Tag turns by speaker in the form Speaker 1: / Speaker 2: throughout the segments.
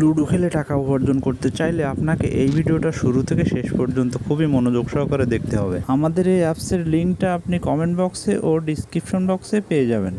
Speaker 1: Ludo খেলে টাকা উপার্জন করতে চাইলে আপনাকে এই ভিডিওটা শুরু থেকে শেষ পর্যন্ত খুবই মনোযোগ সহকারে দেখতে হবে। আমাদের এই অ্যাপসের লিঙ্কটা আপনি কমেন্ট বক্সে ও ডিসক্রিপশন বক্সে পেয়ে যাবেন।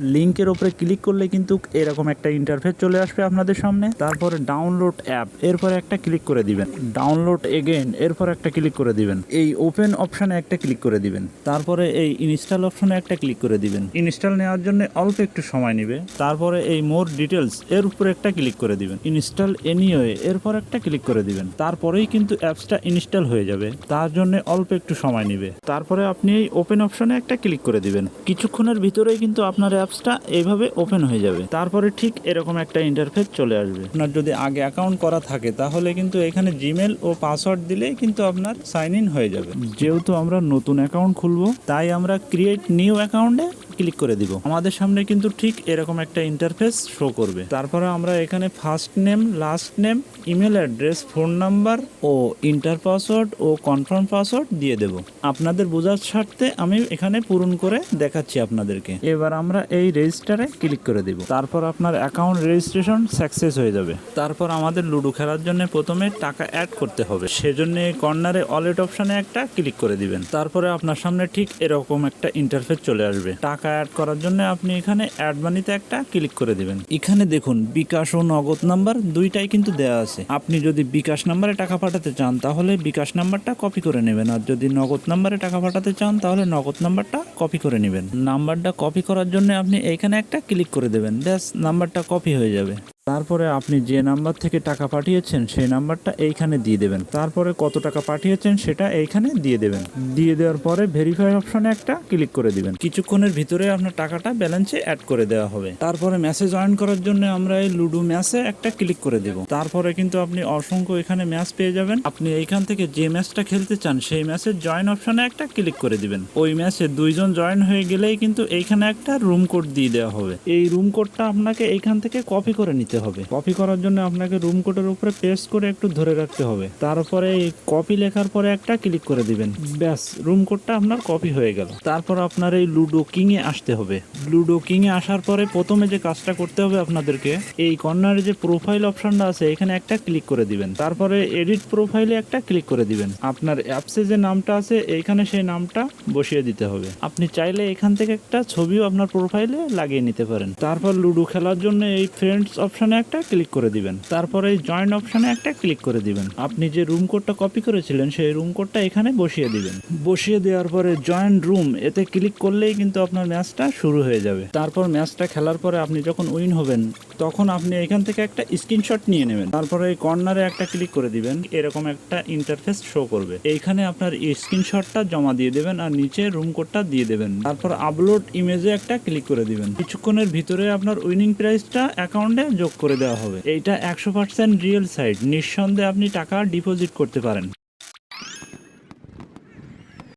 Speaker 1: লিঙ্কের ওপরে ক্লিক করলে কিন্তু এরকম একটা ইন্টারফেস চলে আসবে আপনাদের সামনে। তারপরে ডাউনলোড অ্যাপ এরপরে একটা ক্লিক করে দিবেন। ডাউনলোড এগেন এরপর একটা ক্লিক করে দিবেন। এই ওপেন অপশানে একটা ক্লিক করে দিবেন। তারপরে এই ইনস্টল অপশানে একটা ক্লিক করে দিবেন। ইনস্টল নেওয়ার জন্য অল্প একটু সময় নেবে। তারপরে এই মোর ডিটেলস এর উপরে একটা ক্লিক করে দিবেন। ইনস্টল এনিওয়ে এরপর একটা ক্লিক করে দিবেন। তারপরেই কিন্তু অ্যাপসটা ইনস্টল হয়ে যাবে। তার জন্য অল্প একটু সময় নেবে। তারপরে আপনি এই ওপেন অপশানে একটা ক্লিক করে দিবেন। কিছুক্ষণের ভিতরেই কিন্তু আপনার অ্যাপসটা এইভাবে ওপেন হয়ে যাবে। তারপরে ঠিক এরকম একটা ইন্টারফেস চলে আসবে। আপনার যদি আগে অ্যাকাউন্ট করা থাকে তাহলে কিন্তু এখানে জিমেল ও পাসওয়ার্ড দিলেই কিন্তু আপনার সাইন ইন হয়ে যাবে। যেহেতু আমরা নতুন অ্যাকাউন্ট খুলবো তাই আমরা ক্রিয়েট নিউ অ্যাকাউন্টে ক্লিক করে দিব। আমাদের সামনে কিন্তু ঠিক এরকম একটা ইন্টারফেস শো করবে। তারপরে আমরা এখানে first name last name email address phone number ও ইন্টার পাসওয়ার্ড ও কনফার্ম পাসওয়ার্ড দিয়ে দেব। আপনাদের বোঝার স্বার্থে আমি এখানে পূরণ করে দেখাচ্ছি আপনাদেরকে। এবার আমরা এই রেজিস্টারে ক্লিক করে দিব। তারপর আপনার অ্যাকাউন্ট রেজিস্ট্রেশন সাকসেস হয়ে যাবে। তারপর আমাদের লুডো খেলার জন্য প্রথমে টাকা অ্যাড করতে হবে। সেজন্য কর্নারে ওয়ালেট অপশনে একটা ক্লিক করে দিবেন। তারপরে আপনার সামনে ঠিক এরকম একটা ইন্টারফেস চলে আসবে। টাকা অ্যাড করার জন্য আপনি এখানে অ্যাড মানিতে একটা ক্লিক করে দেবেন। এখানে দেখুন, বিকাশ ও নগদ নাম্বার দুইটাই কিন্তু দেওয়া আছে। আপনি যদি বিকাশ নাম্বারে টাকা পাঠাতে চান, তাহলে বিকাশ নাম্বারটা কপি করে নেবেন। আর যদি নগদ নাম্বারে টাকা পাঠাতে চান, তাহলে নগদ নাম্বারটা কপি করে নেবেন। নাম্বারটা কপি করার জন্য আপনি এখানে একটা ক্লিক করে দেবেন। ব্যাস নাম্বারটা কপি হয়ে যাবে। তারপরে আপনি যে নাম্বার থেকে টাকা পাঠিয়েছেন সেই নাম্বারটা এইখানে দিয়ে দেবেন। তারপরে কত টাকা পাঠিয়েছেন সেটা এইখানে দিয়ে দেবেন। দিয়ে দেওয়ার পরে ভেরিফাই অপশনে একটা ক্লিক করে দিবেন। কিছুক্ষণের ভিতরে আপনার টাকাটা ব্যালেন্সে অ্যাড করে দেওয়া হবে। তারপরে ম্যাসেজ জয়েন করার জন্য আমরা এই লুডো ম্যাচে একটা ক্লিক করে দেব। তারপরে কিন্তু আপনি অসংখ্য এখানে ম্যাচ পেয়ে যাবেন। আপনি এইখান থেকে যে ম্যাচটা খেলতে চান সেই ম্যাচের জয়েন অপশনে একটা ক্লিক করে দিবেন। ওই ম্যাচে দুইজন জয়েন হয়ে গেলেই কিন্তু এইখানে একটা রুম কোড দিয়ে দেওয়া হবে। এই রুম কোডটা আপনাকে এইখান থেকে কপি করে নিতে হবে। কপি করার জন্য আপনাকে রুম কোডের উপরে পেস্ট করে একটু ধরে রাখতে হবে। তারপরে এই কপি লেখার পরে একটা ক্লিক করে দিবেন। ব্যাস রুম কোডটা আপনার কপি হয়ে গেল। তারপর আপনার এই লুডো কিং এ আসতে হবে। লুডো কিং এ আসার পরে প্রথমে যে কাজটা করতে হবে আপনাদেরকে, এই কর্নারে যে প্রোফাইল অপশনটা আছে, এখানে একটা ক্লিক করে দিবেন। তারপরে এডিট প্রোফাইলে একটা ক্লিক করে দিবেন। আপনার অ্যাপসে যে নামটা আছে এইখানে সেই নামটা বসিয়ে দিতে হবে। আপনি চাইলে এখান থেকে একটা ছবিও আপনার প্রোফাইলে লাগিয়ে নিতে পারেন। তারপর লুডো খেলার জন্য এই ফ্রেন্ডস অপশনে একটা ক্লিক করে দিবেন। তারপরে জয়েন্ট অপশানে একটা ক্লিক করে দিবেন। আপনি যে রুম কোডটা কপি করেছিলেন, সেই রুম কোডটা এখানে বসিয়ে দিবেন। বসিয়ে দেওয়ার পরে জয়েন্ট রুম এতে ক্লিক করলেই কিন্তু আপনার ম্যাচটা শুরু হয়ে যাবে। তারপর ম্যাচটা খেলার পরে আপনি যখন উইন হবেন তখন আপনি এখান থেকে একটা স্ক্রিনশট নিয়ে নেবেন। তারপরে এই কর্নারে একটা ক্লিক করে দিবেন। এরকম একটা ইন্টারফেস শো করবে। এইখানে আপনার স্ক্রিনশটটা জমা দিয়ে দেবেন আর নিচে রুম কোডটা দিয়ে দেবেন। তারপর আপলোড ইমেজে একটা ক্লিক করে দিবেন। কিছুক্ষণের ভিতরে আপনার উইনিং প্রাইসটা অ্যাকাউন্টে যোগ করে দেওয়া হবে। এইটা একশো পার্সেন্ট রিয়েল সাইট নিঃসন্দেহে আপনি টাকা ডিপোজিট করতে পারেন।